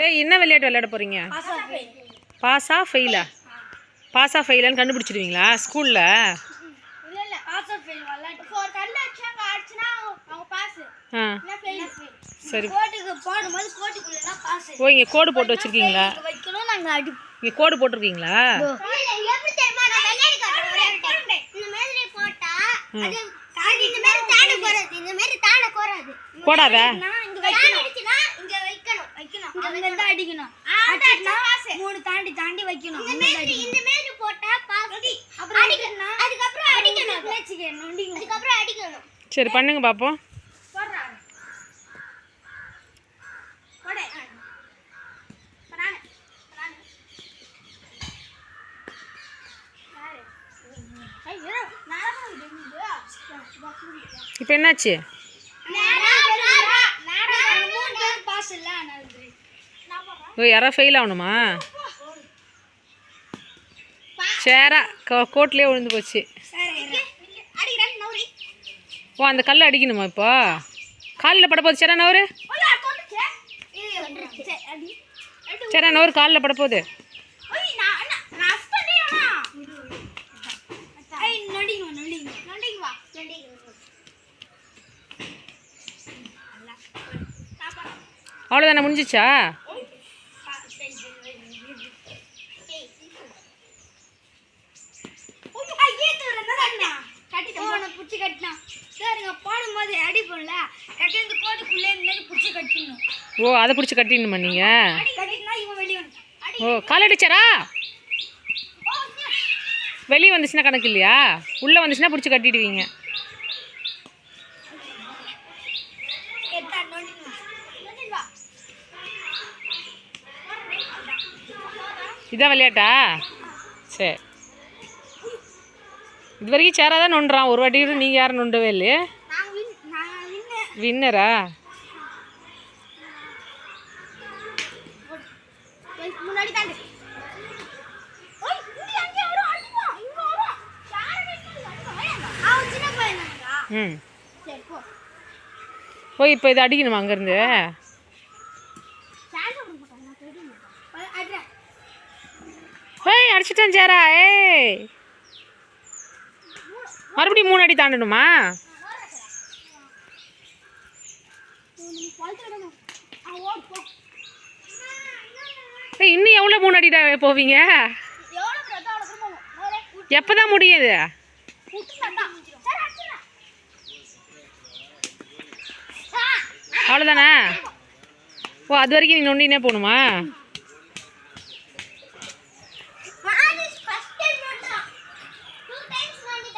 ஏய் என்ன விளையாட்டு விளையாட போகிறீங்க பாஸா ஃபெயிலா பாஸா ஃபெயிலான்னு கண்டுபிடிச்சிடுவீங்களா? ஸ்கூலில் ஆ. சரி. ஓ இங்கே கோடு போட்டு வச்சுருக்கீங்களா? இங்கே கோடு போட்டிருக்கீங்களா? போடாத நான் இங்க வைக்கணும் அடிச்சுனா இங்க வைக்கணும் வைக்கணும் அங்க இருந்து அடிக்கணும் மூணு தாண்டி தாண்டி வைக்கணும் இந்த மாதிரி இந்த மாதிரி போட்டா பாஸ் அப்புறம் அடிக்கணும் அதுக்கப்புறம் அடிக்கணும் பேச்சுக்கு நொண்டிங்க அதுக்கப்புறம் அடிக்கணும். சரி பண்ணுங்க இது. இப்போ என்னாச்சு? ஓ யாராவது ஃபெயில் ஆகணுமா? சேரா கோட்லேயே விழுந்து போச்சு. ஓ அந்த கல் அடிக்கணுமா இப்போ? காலில் பட போகுது. சேரா நவரு சேரா நவரு காலில் பட போகுது. அவ்வளோதானே முடிஞ்சிச்சா புடிச்சு கட்டினா சரிங்க போடும்போது அடிப்போம்ல கட்டி கோட்டுக்குள்ளே இந்த மாதிரி புடிச்சு கட்டிடணும். ஓ அதை பிடிச்சி கட்டிடணுமா நீங்கள் கட்டினா இவன் வெளியே வந்து அடி ஓ கால் அடிச்சாரா வெளியே வந்துச்சுன்னா கணக்கு இல்லையா? உள்ளே வந்துச்சுன்னா பிடிச்சி கட்டிடுவீங்க. இதான் விளையாட்டா? சரி. இது வரைக்கும் சேராக தான் நொண்டுறான். ஒரு வாட்டி நீங்கள் யாரும் நொண்டவே இல்லையே. வின்னரா ம். சரி போ. ஓ இப்போ இது அடிக்கணுமா அங்கேருந்து? ஓய் அடிச்சிட்டேன் சேரா. ஏய். மறுபடியும் மூணு அடி தாண்டணுமா? இன்னும் எவ்வளோ மூணு அடி போவீங்க? எப்போ தான் முடியுது? அவ்வளோதானே ஓ அது வரைக்கும் நீ நொண்டினே போகணுமா?